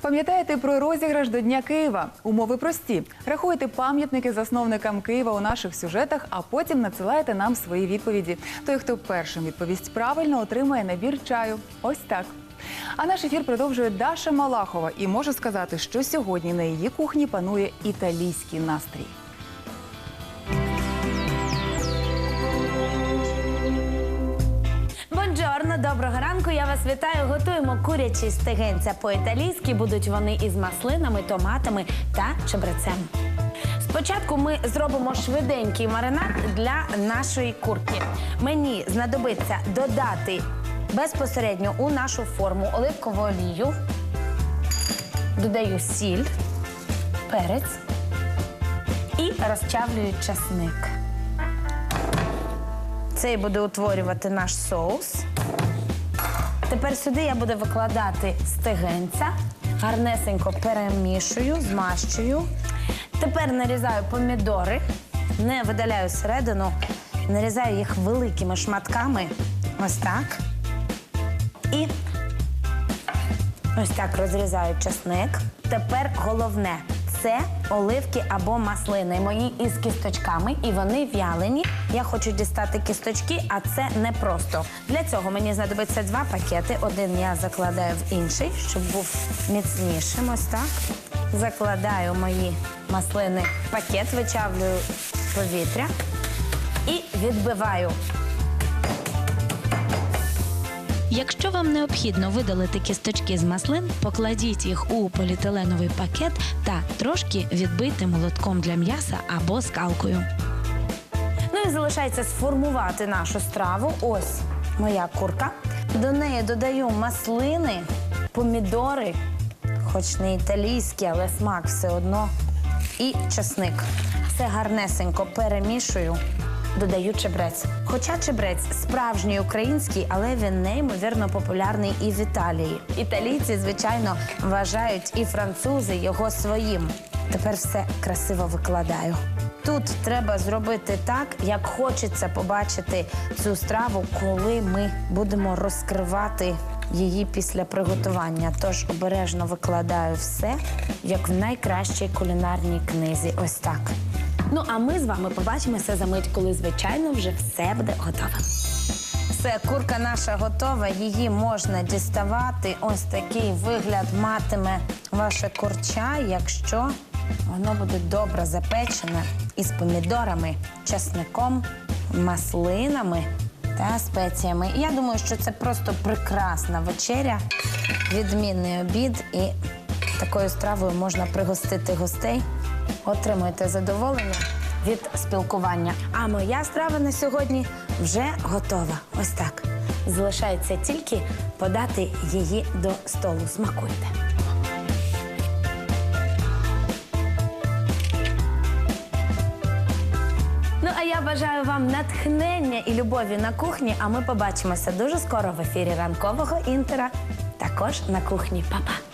Пам'ятаєте про розіграш до Дня Києва? Умови прості. Рахуйте пам'ятники засновникам Києва у наших сюжетах, а потім надсилаєте нам свої відповіді. Той, хто першим відповість правильно, отримає набір чаю. Ось так. А наш ефір продовжує Даша Малахова і можу сказати, що сьогодні на її кухні панує італійський настрій. Бонджорно, доброго ранку. Я вас вітаю. Готуємо курячі стегенця по-італійськи. Будуть вони із маслинами, томатами та чебрецем. Спочатку ми зробимо швиденький маринад для нашої курки. Мені знадобиться додати безпосередньо у нашу форму оливкову олію. Додаю сіль, перець і розчавлюю часник. Цей буде утворювати наш соус. Тепер сюди я буду викладати стегенця, гарнесенько перемішую, змащую. Тепер нарізаю помідори, не видаляю середину, нарізаю їх великими шматками. Ось так. І ось так розрізаю часник. Тепер головне це оливки або маслини. Мої із кісточками, і вони в'ялені. Я хочу дістати кісточки, а це непросто. Для цього мені знадобиться два пакети. Один я закладаю в інший, щоб був міцнішим. Ось так. Закладаю мої маслини в пакет, вичавлюю повітря і відбиваю Якщо вам необхідно видалити кісточки з маслин, покладіть їх у поліетиленовий пакет та трошки відбийте молотком для м'яса або скалкою. Ну і залишається сформувати нашу страву. Ось моя курка. До неї додаю маслини, помідори, хоч не італійські, але смак все одно. І часник. Все гарнесенько перемішую. Додаю чебрець. Хоча чебрець справжній український, але він неймовірно популярний і в Італії. Італійці, звичайно, вважають і французи його своїм. Тепер все красиво викладаю. Тут треба зробити так, як хочеться побачити цю страву, коли ми будемо розкривати її після приготування. Тож обережно викладаю все, як в найкращій кулінарній книзі. Ось так. Ну а ми з вами побачимося за мить, коли звичайно вже все буде готове. Все, курка наша готова, її можна діставати. Ось такий вигляд матиме ваше курча, якщо воно буде добре запечене із помідорами, часником, маслинами та спеціями. Я думаю, що це просто прекрасна вечеря, відмінний обід, і такою стравою можна пригостити гостей. Отримуйте задоволення від спілкування. А моя страва на сьогодні вже готова. Ось так. Залишається тільки подати її до столу. Смакуйте. Ну а я бажаю вам натхнення і любові на кухні. А ми побачимося дуже скоро в ефірі ранкового інтера. Також на кухні. Па-па!